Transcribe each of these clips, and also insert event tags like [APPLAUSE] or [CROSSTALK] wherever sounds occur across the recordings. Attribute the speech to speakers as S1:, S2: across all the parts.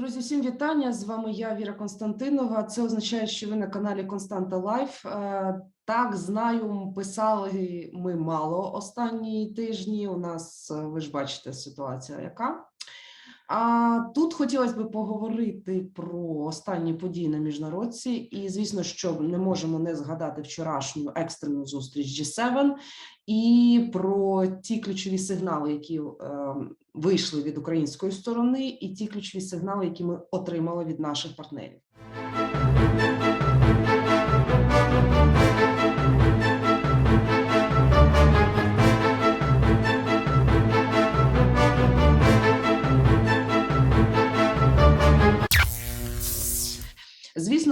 S1: Друзі, всім вітання. З вами я, Віра Константинова. Це означає, що ви на каналі Константа Лайф. Е, Так, знаю, писали ми мало останні тижні. У нас, е, ви ж бачите, ситуація яка. А тут хотілося б поговорити про останні події на міжнародці, і звісно, що не можемо не згадати вчорашню екстрену зустріч G7 і про ті ключові сигнали, які е, вийшли від української сторони, і ті ключові сигнали, які ми отримали від наших партнерів.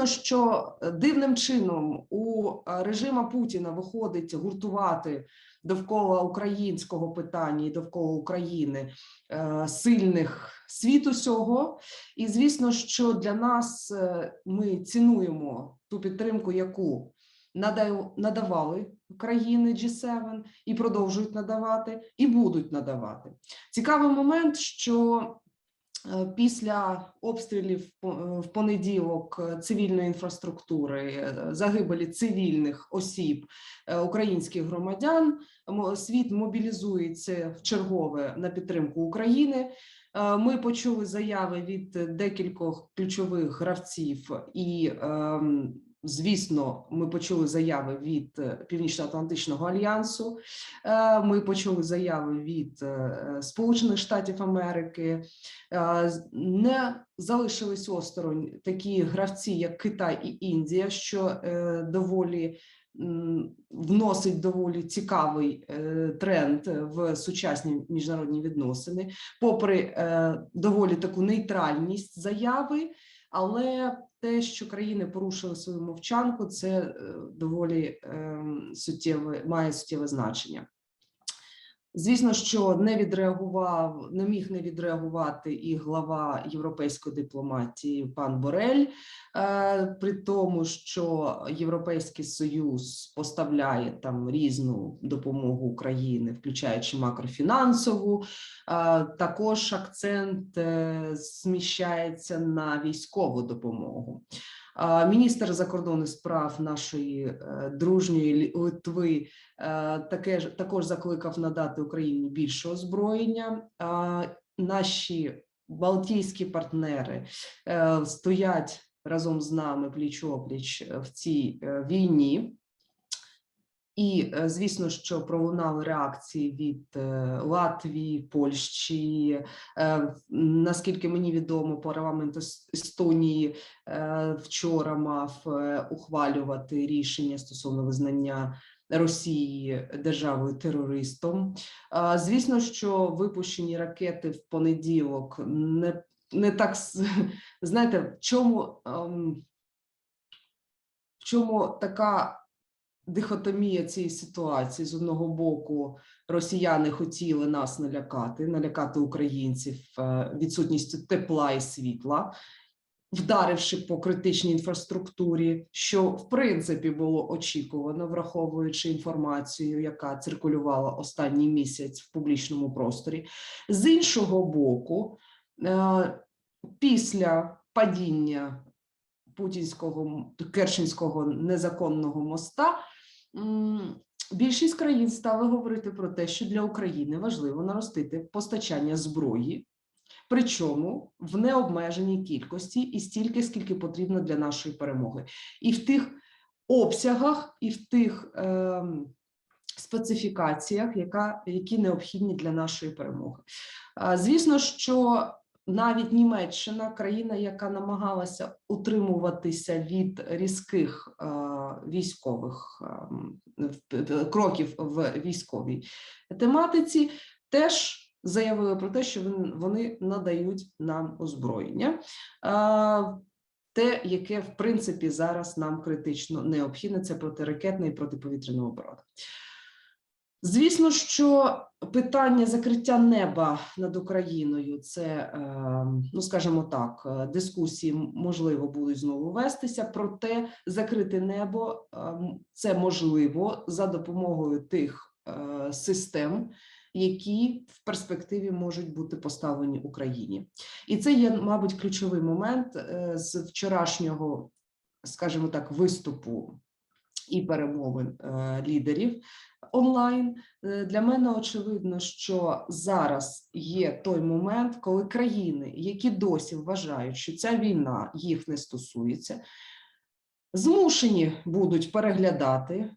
S1: Що дивним чином у е, режима Путіна виходить гуртувати довкола українського питання і довкола України е, сильних світ усього. І звісно, що для нас е, ми цінуємо ту підтримку, яку надавали країни G7 і продовжують надавати, і будуть надавати. Цікавий момент, що е, після обстрілів по- е, в понеділок е, цивільної інфраструктури, е, загибелі цивільних осіб е, українських громадян, світ мобілізується в чергове на підтримку України. Е, Ми почули заяви від декількох ключових гравців, і, ем, звісно, ми почули заяви від е, Північно-Атлантичного альянсу. Е, Ми почули заяви від е, Сполучених Штатів Америки. Не залишились осторонь такі гравці, як Китай і Індія, що доволі вносить доволі цікавий тренд в сучасні міжнародні відносини, попри доволі таку нейтральність заяви, але те, що країни порушили свою мовчанку, це е, доволі ем, суттєве має суттєве значення. Звісно, що не відреагував, не міг не відреагувати і глава європейської дипломатії пан Борель, е, при тому, що Європейський Союз поставляє там різну допомогу Україні, включаючи макрофінансову. Е, Також акцент е, зміщається на військову допомогу. Міністр закордонних справ нашої е, дружньої Литви е, таке також закликав надати Україні більше озброєння. Наші балтійські партнери е, стоять разом з нами пліч опліч в цій війні. І, е, звісно, що пролунали реакції від е, Латвії, Польщі. Е, Наскільки мені відомо, парламент Естонії вчора мав ухвалювати рішення стосовно визнання Росії державою терористом. Звісно, що випущені ракети в понеділок не, не так знаєте, в чому, ем, в чому така дихотомія цієї ситуації з одного боку. Росіяни хотіли нас налякати, налякати українців е, відсутністю тепла і світла, вдаривши по критичній інфраструктурі, що в принципі було очікувано, враховуючи інформацію, яка циркулювала останній місяць в публічному просторі. З іншого боку, е, після падіння путінського керченського незаконного моста. Більшість країн стали говорити про те, що для України важливо наростити постачання зброї, причому в необмеженій кількості і стільки, скільки потрібно для нашої перемоги, і в тих обсягах, і в тих ем, специфікаціях, яка, які необхідні для нашої перемоги. Звісно, що навіть Німеччина, країна, яка намагалася утримуватися від різких е, військових в- кроків в військовій тематиці, теж заявили про те, що вони надають нам озброєння. Е, те, яке в принципі зараз нам критично необхідне, це протиракетна і протиповітряна оборона. Звісно, що питання закриття неба над Україною це, е, ну скажімо так, е, дискусії можливо будуть знову вестися. Проте закрити небо е, це можливо за допомогою тих систем, які в перспективі можуть бути поставлені Україні. І це є, мабуть, ключовий момент з вчорашнього, скажімо так, виступу і перемовин е, лідерів онлайн. Е, Для мене очевидно, що зараз є той момент, коли країни, які досі вважають, що ця війна їх не стосується, змушені будуть переглядати е,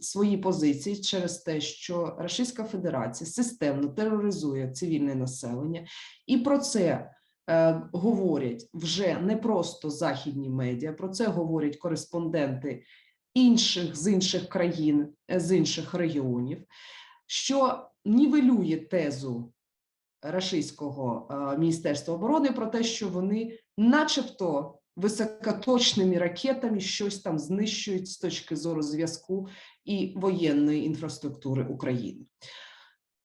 S1: свої позиції через те, що Російська Федерація системно тероризує цивільне населення, і про це е, говорять вже не просто західні медіа, про це говорять кореспонденти інших з інших країн, е, з інших регіонів, що нівелює тезу Рашистського е, міністерства оборони про те, що вони, начебто, високоточними ракетами щось там знищують з точки зору зв'язку і воєнної інфраструктури України.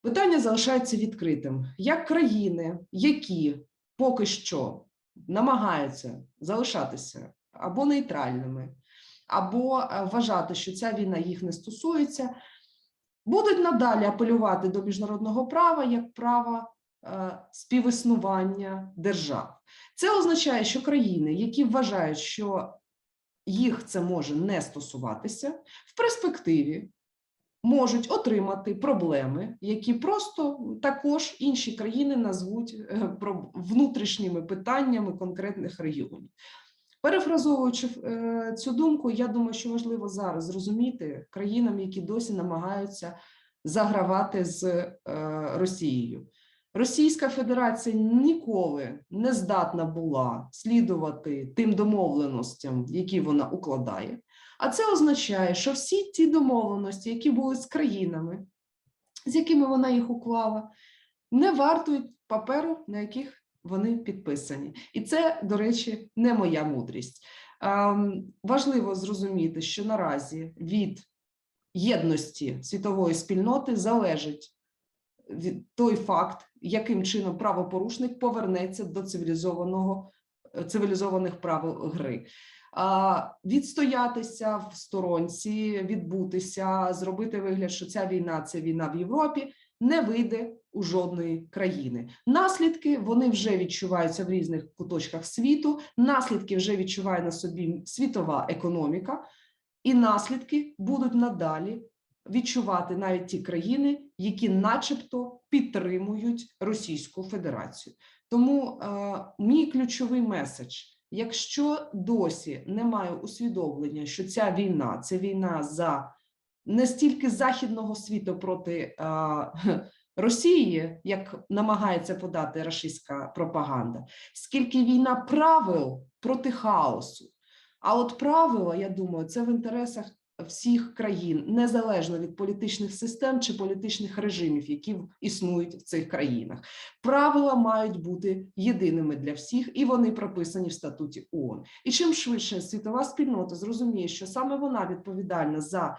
S1: Питання залишається відкритим. Як країни, які поки що намагаються залишатися або нейтральними, або е, вважати, що ця війна їх не стосується, будуть надалі апелювати до міжнародного права як права е, співіснування держав. Це означає, що країни, які вважають, що їх це може не стосуватися, в перспективі можуть отримати проблеми, які просто також інші країни назвуть е, внутрішніми питаннями конкретних регіонів. Перефразовуючи е, цю думку, я думаю, що важливо зараз зрозуміти країнам, які досі намагаються загравати з е, Росією. Російська Федерація ніколи не здатна була слідувати тим домовленостям, які вона укладає. А це означає, що всі ті домовленості, які були з країнами, з якими вона їх уклала, не вартують паперу, на яких вони підписані. І це, до речі, не моя мудрість. Ем, важливо зрозуміти, що наразі від єдності світової спільноти залежить від- той факт, яким чином правопорушник повернеться до цивілізованого е, цивілізованих правил гри. А, Відстоятися в сторонці, відбутися, зробити вигляд, що ця війна це війна в Європі, не вийде у жодної країни. Наслідки вони вже відчуваються в різних куточках світу. Наслідки вже відчуває на собі світова економіка, і наслідки будуть надалі відчувати навіть ті країни, які, начебто, підтримують Російську Федерацію. Тому е, мій ключовий меседж: якщо досі немає усвідомлення, що ця війна це війна за не стільки західного світу проти е, [LAUGHS] Росії, як намагається подати рашистська пропаганда, скільки війна правил проти хаосу. А от правила, я думаю, це в інтересах всіх країн, незалежно від політичних систем чи політичних режимів, які існують в цих країнах. Правила мають бути єдиними для всіх, і вони прописані в статуті ООН. І чим швидше світова спільнота зрозуміє, що саме вона відповідальна за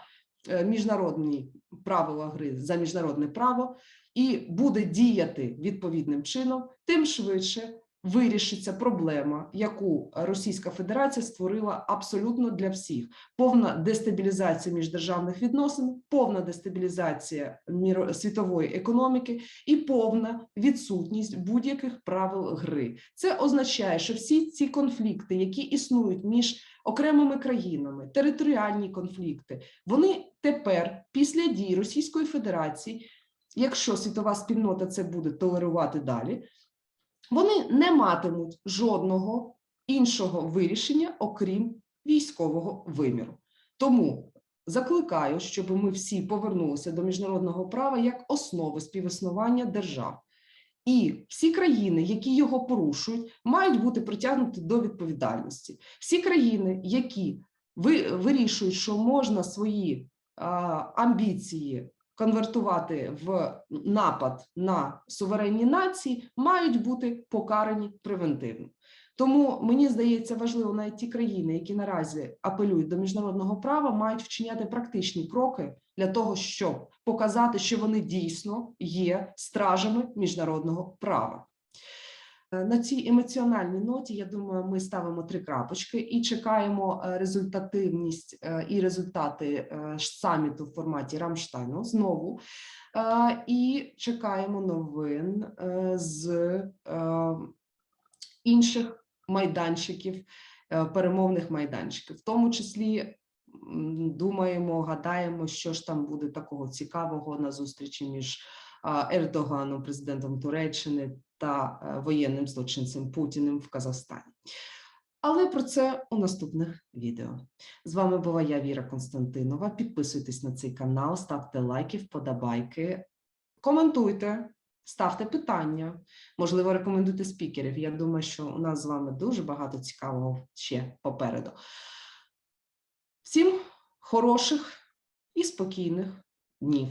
S1: міжнародні правила гри, за міжнародне право, і буде діяти відповідним чином, тим швидше вирішиться проблема, яку Російська Федерація створила абсолютно для всіх: повна дестабілізація міждержавних відносин, повна дестабілізація світової економіки і повна відсутність будь-яких правил гри. Це означає, що всі ці конфлікти, які існують між окремими країнами, територіальні конфлікти, вони тепер, після дій Російської Федерації, якщо світова спільнота це буде толерувати далі, вони не матимуть жодного іншого вирішення, окрім військового виміру. Тому закликаю, щоб ми всі повернулися до міжнародного права як основи співіснування держав. І всі країни, які його порушують, мають бути притягнуті до відповідальності. Всі країни, які ви, вирішують, що можна свої а, амбіції конвертувати в напад на суверенні нації, мають бути покарані превентивно. Тому мені здається важливо навіть ті країни, які наразі апелюють до міжнародного права, мають вчиняти практичні кроки для того, щоб показати, що вони дійсно є стражами міжнародного права. Е, На цій емоціональній ноті, я думаю, ми ставимо три крапочки і чекаємо е, результативність е, і результати саміту в форматі Рамштайну знову. І чекаємо новин з інших майданчиків, перемовних майданчиків, в тому числі. Думаємо, гадаємо, що ж там буде такого цікавого на зустрічі між Ердоганом, президентом Туреччини та е, воєнним злочинцем Путіним в Казахстані. Але про це у наступних відео. З вами була я, Віра Константинова. Підписуйтесь на цей канал, ставте лайки, вподобайки, коментуйте, ставте питання. Можливо, рекомендуйте спікерів. Я думаю, що у нас з вами дуже багато цікавого ще попереду. Всім хороших і спокійних днів.